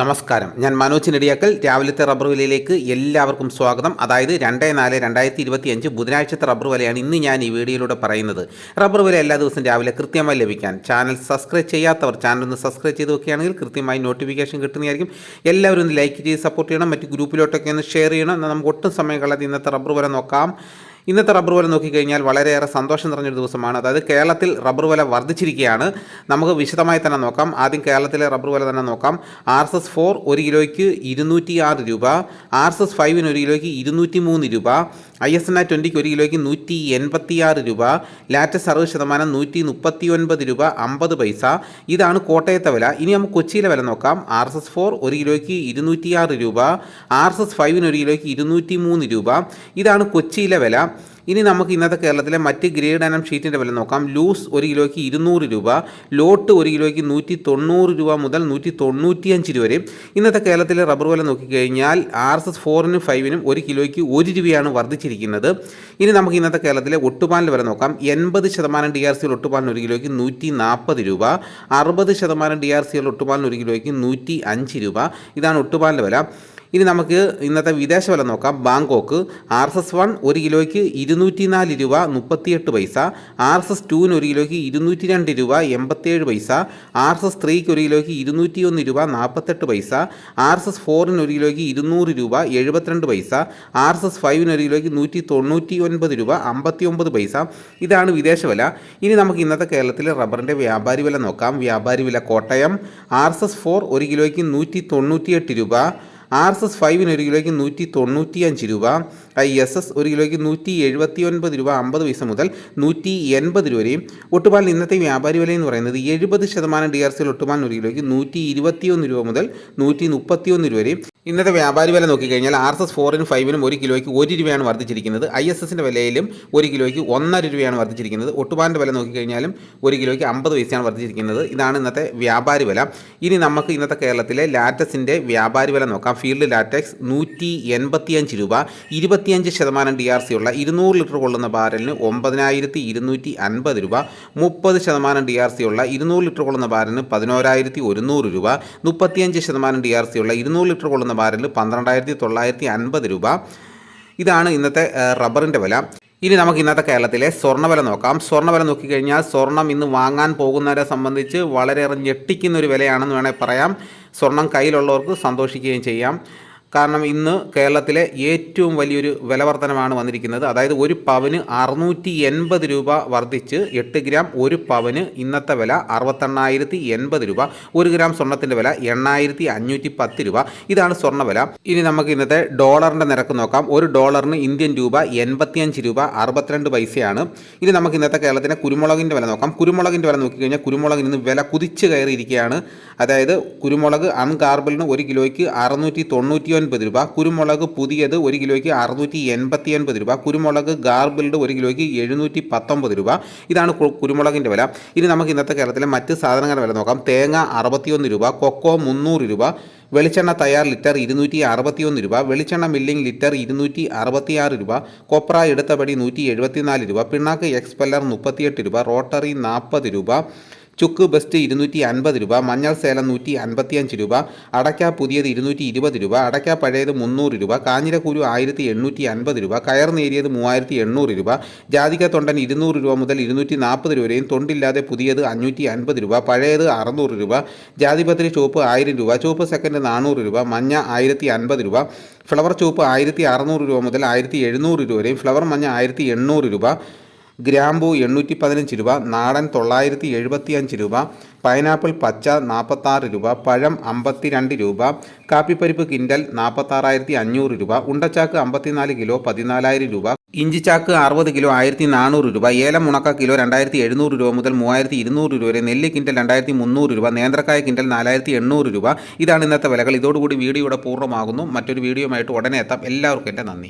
നമസ്കാരം. ഞാൻ മനോജ് നെടിയാക്കൽ. രാവിലത്തെ റബ്ബർ വിലയിലേക്ക് എല്ലാവർക്കും സ്വാഗതം. അതായത് രണ്ട് നാല് രണ്ടായിരത്തി ഇരുപത്തി അഞ്ച് ബുധനാഴ്ചത്തെ റബ്ബർ വിലയാണ് ഇന്ന് ഞാൻ ഈ വീഡിയോയിലൂടെ പറയുന്നത്. റബ്ബർ വില എല്ലാ ദിവസവും രാവിലെ കൃത്യമായി ലഭിക്കാൻ ചാനൽ സബ്സ്ക്രൈബ് ചെയ്യാത്തവർ ചാനൽ ഒന്ന് സബ്സ്ക്രൈബ് ചെയ്ത് വെക്കുകയാണെങ്കിൽ കൃത്യമായി നോട്ടിഫിക്കേഷൻ കിട്ടുന്നതായിരിക്കും. എല്ലാവരും ഒന്ന് ലൈക്ക് ചെയ്ത് സപ്പോർട്ട് ചെയ്യണം. മറ്റ് ഗ്രൂപ്പിലോട്ടൊക്കെ ഒന്ന് ഷെയർ ചെയ്യണം. എന്നാൽ നമുക്ക് ഒട്ടും സമയം കളയാതെ ഇന്നത്തെ റബ്ബർ വില നോക്കാം. ഇന്നത്തെ റബ്ബർ വില നോക്കിക്കഴിഞ്ഞാൽ വളരെയേറെ സന്തോഷം നിറഞ്ഞൊരു ദിവസമാണ്. അതായത് കേരളത്തിൽ റബ്ബർ വില വർദ്ധിച്ചിരിക്കുകയാണ്. നമുക്ക് വിശദമായി തന്നെ നോക്കാം. ആദ്യം കേരളത്തിലെ റബ്ബർ വില തന്നെ നോക്കാം. ആർ എസ് എസ് ഫോർ ഒരു കിലോയ്ക്ക് ഇരുന്നൂറ്റി ആറ് രൂപ. ആർ എസ് എസ് ഫൈവിന് ഒരു കിലോയ്ക്ക് ഇരുന്നൂറ്റി മൂന്ന് രൂപ. ഐ എസ് എൻ ആർ ട്വന്റിക്ക് ഒരു കിലോയ്ക്ക് നൂറ്റി എൺപത്തി ആറ് രൂപ ലാറ്റസ് അറുപത് ശതമാനം നൂറ്റി മുപ്പത്തി ഒൻപത് രൂപ അമ്പത് പൈസ. ഇതാണ് കോട്ടയത്തെ വില. ഇനി നമുക്ക് കൊച്ചിയിലെ വില നോക്കാം. ആർ എസ് എസ് ഫോർ ഒരു കിലോയ്ക്ക് ഇരുന്നൂറ്റി ആറ് രൂപ ആർ എസ് എസ് ഫൈവിന് ഒരു കിലോയ്ക്ക് ഇരുന്നൂറ്റി മൂന്ന് രൂപ. ഇതാണ് കൊച്ചിയിലെ വില. ഇനി നമുക്ക് ഇന്നത്തെ കേരളത്തിലെ മറ്റ് ഗ്രേഡ് അനം ഷീറ്റിന്റെ വില നോക്കാം. ലൂസ് ഒരു കിലോയ്ക്ക് ഇരുന്നൂറ് രൂപ ലോട്ട് ഒരു കിലോയ്ക്ക് നൂറ്റി തൊണ്ണൂറ് രൂപ മുതൽ നൂറ്റി തൊണ്ണൂറ്റിയഞ്ച് രൂപ വരെ ഇന്നത്തെ കേരളത്തിലെ റബ്ബർ വില നോക്കിക്കഴിഞ്ഞാൽ ആർ എസ് എസ് ഫോറിനും ഫൈവിനും ഒരു കിലോയ്ക്ക് ഒരു രൂപയാണ് വർദ്ധിച്ചിരിക്കുന്നത്. ഇനി നമുക്ക് ഇന്നത്തെ കേരളത്തിലെ ഒട്ടുപാലിന്റെ വില നോക്കാം. എൺപത് ശതമാനം ഡി ആർ സിയിൽ ഒട്ടുപാലിന് ഒരു കിലോയ്ക്ക് നൂറ്റി നാൽപ്പത് രൂപ അറുപത് ശതമാനം ഡി ആർ സിയിൽ ഒട്ടുപാലിന് ഒരു കിലോയ്ക്ക് നൂറ്റി അഞ്ച് രൂപ. ഇതാണ് ഒട്ടുപാലിന്റെ വില. ഇനി നമുക്ക് ഇന്നത്തെ വിദേശ വില നോക്കാം. Bangkok R S S one ഒരു കിലോയ്ക്ക് ഇരുന്നൂറ്റി നാല് രൂപ മുപ്പത്തിയെട്ട് പൈസ ആർ എസ് എസ് ടുവിന് ഒരു കിലോയ്ക്ക് ഇരുന്നൂറ്റി രണ്ട് രൂപ എൺപത്തേഴ് പൈസ ആർ എസ് എസ് ത്രീക്ക് ഒരു കിലോയ്ക്ക് ഇരുന്നൂറ്റി ഒന്ന് രൂപ നാൽപ്പത്തെട്ട് പൈസ ആർ എസ് എസ് ഫോറിന് ഒരു കിലോയ്ക്ക് ഇരുന്നൂറ് രൂപ എഴുപത്തിരണ്ട് പൈസ ആർ എസ് എസ് ഫൈവിന് ഒരു കിലോയ്ക്ക് നൂറ്റി തൊണ്ണൂറ്റി ഒൻപത് രൂപ അമ്പത്തി ഒമ്പത് പൈസ. ഇതാണ് വിദേശ വില. ഇനി നമുക്ക് ഇന്നത്തെ കേരളത്തിലെ റബ്ബറിന്റെ വ്യാപാരി വില നോക്കാം. വ്യാപാരി വില Kottayam R S S four ഒരു കിലോയ്ക്ക് നൂറ്റി തൊണ്ണൂറ്റിയെട്ട് രൂപ ആർ എസ് എസ് ഫൈവിന് ഒരു കിലോയ്ക്ക് നൂറ്റി തൊണ്ണൂറ്റി അഞ്ച് രൂപ. ഐ എസ് എസ് ഒരു കിലോയ്ക്ക് നൂറ്റി എഴുപത്തി ഒൻപത് രൂപ അമ്പത് പൈസ മുതൽ നൂറ്റി എൺപത് രൂപ വരെയും. ഒട്ടുപാലിന് ഇന്നത്തെ വ്യാപാരി വില എന്ന് പറയുന്നത് എഴുപത് ശതമാനം ഡി ആർ സിയിൽ ഒട്ടുപാലിന് ഒരു കിലോയ്ക്ക് നൂറ്റി ഇരുപത്തിയൊന്ന് രൂപ മുതൽ നൂറ്റി മുപ്പത്തിയൊന്ന് രൂപ വരെയും. ഇന്നത്തെ വ്യാപാരി വില നോക്കിക്കഴിഞ്ഞാൽ ആർ എസ് എസ് ഫോറിനും ഫൈവിനും ഒരു കിലോയ്ക്ക് ഒരു രൂപയാണ് വർദ്ധിച്ചിരിക്കുന്നത്. ഐ എസ് എസിന്റെ വിലയിലും ഒരു കിലോയ്ക്ക് ഒന്നര രൂപയാണ് വർദ്ധിച്ചിരിക്കുന്നത്. ഒട്ടുപാലിന്റെ വില നോക്കിക്കഴിഞ്ഞാലും ഒരു കിലോയ്ക്ക് അമ്പത് പൈസയാണ് വർദ്ധിച്ചിരിക്കുന്നത്. ഇതാണ് ഇന്നത്തെ വ്യാപാരി വില. ഇനി നമുക്ക് ഇന്നത്തെ കേരളത്തിലെ ലാറ്റസിന്റെ വ്യാപാരി വില നോക്കാം. ഫീൽഡ് ലാറ്റക്സ് നൂറ്റി എൺപത്തിയഞ്ച് രൂപ ഇരുപത്തിയഞ്ച് ശതമാനം ഡി ആർ സി ഉള്ള ഇരുന്നൂറ് ലിറ്റർ കൊള്ളുന്ന ബാരലിന് ഒമ്പതിനായിരത്തി ഇരുന്നൂറ്റി അൻപത് രൂപ മുപ്പത് ശതമാനം ഡി ആർ സി ഉള്ള ഇരുന്നൂറ് ലിറ്റർ കൊള്ളുന്ന ബാരലിന് പതിനോരായിരത്തി ഒരുന്നൂറ് രൂപ മുപ്പത്തിയഞ്ച് ശതമാനം ഡി ആർ സി ഉള്ള ഇരുന്നൂറ് ലിറ്റർ കൊള്ളുന്ന ബാരലിന് പന്ത്രണ്ടായിരത്തി തൊള്ളായിരത്തി അൻപത് രൂപ. ഇതാണ് ഇന്നത്തെ റബ്ബറിന്റെ വില. ഇനി നമുക്ക് ഇന്നത്തെ കേരളത്തിലെ സ്വർണവില നോക്കാം. സ്വർണവില നോക്കിക്കഴിഞ്ഞാൽ സ്വർണം ഇന്ന് വാങ്ങാൻ പോകുന്നവരെ സംബന്ധിച്ച് വളരെയേറെ ഞെട്ടിക്കുന്ന ഒരു വിലയാണെന്ന് വേണമെങ്കിൽ പറയാം. സ്വർണം കയ്യിലുള്ളവർക്ക് സന്തോഷിക്കുകയും ചെയ്യാം. കാരണം ഇന്ന് കേരളത്തിലെ ഏറ്റവും വലിയൊരു വില വർധനമാണ് വന്നിരിക്കുന്നത്. അതായത് ഒരു പവന് അറുന്നൂറ്റി എൺപത് രൂപ വർദ്ധിച്ച് എട്ട് ഗ്രാം ഒരു പവന് ഇന്നത്തെ വില അറുപത്തെണ്ണായിരത്തി എൺപത് രൂപ ഒരു ഗ്രാം സ്വർണത്തിന്റെ വില എണ്ണായിരത്തി അഞ്ഞൂറ്റി പത്ത് രൂപ. ഇതാണ് സ്വർണവില ഇനി നമുക്ക് ഇന്നത്തെ ഡോളറിന്റെ നിരക്ക് നോക്കാം. ഒരു ഡോളറിന് ഇന്ത്യൻ രൂപ എൺപത്തിയഞ്ച് രൂപ അറുപത്തിരണ്ട് പൈസയാണ്. ഇനി നമുക്ക് ഇന്നത്തെ കേരളത്തിലെ കുരുമുളകിന്റെ വില നോക്കാം. കുരുമുളകിന്റെ വില നോക്കിക്കഴിഞ്ഞാൽ കുരുമുളകിന് ഇന്ന് വില കുതിച്ച് കയറിയിരിക്കുകയാണ്. അതായത് കുരുമുളക് അൺകാർബലിന് ഒരു കിലോയ്ക്ക് അറുന്നൂറ്റി തൊണ്ണൂറ്റി ഒൻപത് രൂപ കുരുമുളക് പുതിയത് ഒരു കിലോയ്ക്ക് അറുന്നൂറ്റി എൺപത്തി ഒൻപത് രൂപ കുരുമുളക് ഗാർബിൾഡ് ഒരു കിലോയ്ക്ക് എഴുന്നൂറ്റി പത്തൊമ്പത് രൂപ. ഇതാണ് കുരുമുളകിന്റെ വില. ഇനി നമുക്ക് ഇന്നത്തെ കേരളത്തിലെ മറ്റ് സാധനങ്ങളുടെ വില നോക്കാം. തേങ്ങ അറുപത്തിയൊന്ന് രൂപ കൊക്കോ മുന്നൂറ് രൂപ വെളിച്ചെണ്ണ തയ്യാർ ലിറ്റർ ഇരുന്നൂറ്റി അറുപത്തിയൊന്ന് രൂപ വെളിച്ചെണ്ണ മില്ലിംഗ് ലിറ്റർ ഇരുന്നൂറ്റി അറുപത്തിയാറ് രൂപ കൊപ്ര എടുത്തപടി നൂറ്റി എഴുപത്തിനാല് രൂപ പിണ്ണാക്ക് എക്സ്പെല്ലർ മുപ്പത്തിയെട്ട് രൂപ റോട്ടറി നാൽപ്പത് രൂപ ചുക്ക് ബെസ്റ്റ് ഇരുന്നൂറ്റി അൻപത് രൂപ മഞ്ഞൾ സേലം നൂറ്റി അൻപത്തിയഞ്ച് രൂപ അടയ്ക്ക പുതിയത് ഇരുന്നൂറ്റി ഇരുപത് രൂപ അടയ്ക്ക പഴയത് മുന്നൂറ് രൂപ കാഞ്ഞിരക്കുരു ആയിരത്തി എണ്ണൂറ്റി അൻപത് രൂപ കയർ നേരിയത് മൂവായിരത്തി എണ്ണൂറ് രൂപ ജാതിക തൊണ്ടൻ ഇരുന്നൂറ് രൂപ മുതൽ ഇരുന്നൂറ്റി നാൽപ്പത് രൂപ വരെയും തൊണ്ടില്ലാതെ പുതിയത് അഞ്ഞൂറ്റി അൻപത് രൂപ പഴയത് അറുന്നൂറ് രൂപ ജാതിപത്രി ചുവപ്പ് ആയിരം രൂപ ചുവപ്പ് സെക്കൻഡ് നാനൂറ് രൂപ മഞ്ഞ ആയിരത്തി അൻപത് രൂപ ഫ്ലവർ ചുവപ്പ് ആയിരത്തി അറുന്നൂറ് രൂപ മുതൽ ആയിരത്തി എഴുന്നൂറ് രൂപ വരെയും ഫ്ലവർ മഞ്ഞ ആയിരത്തി എണ്ണൂറ് രൂപ ഗ്രാമ്പു എണ്ണൂറ്റി പതിനഞ്ച് രൂപ നാടൻ തൊള്ളായിരത്തി എഴുപത്തി അഞ്ച് രൂപ പൈനാപ്പിൾ പച്ച നാൽപ്പത്താറ് രൂപ പഴം അമ്പത്തിരണ്ട് രൂപ കാപ്പിപ്പരിപ്പ് കിൻഡൽ നാൽപ്പത്താറായിരത്തി അഞ്ഞൂറ് രൂപ ഉണ്ടച്ചാക്ക് അമ്പത്തിനാല് കിലോ പതിനാലായിരം രൂപ ഇഞ്ചിച്ചാക്ക് അറുപത് കിലോ ആയിരത്തി നാനൂറ് രൂപ ഏലം ഉണക്ക കിലോ രണ്ടായിരത്തി എഴുന്നൂറ് രൂപ മുതൽ മൂവായിരത്തി ഇരുന്നൂറ് രൂപ വരെ നെല്ല് കിൻഡൽ രണ്ടായിരത്തി മുന്നൂറ് രൂപ നേന്ത്രക്കായ കിൻഡൽ നാലായിരത്തി എണ്ണൂറ് രൂപ. ഇതാണ് ഇന്നത്തെ വിലകൾ. ഇതോടുകൂടി വീഡിയോയുടെ പൂർണമാകുന്നു. മറ്റൊരു വീഡിയോയുമായിട്ട് ഉടനെ എത്താം. എല്ലാവർക്കും എന്റെ നന്ദി.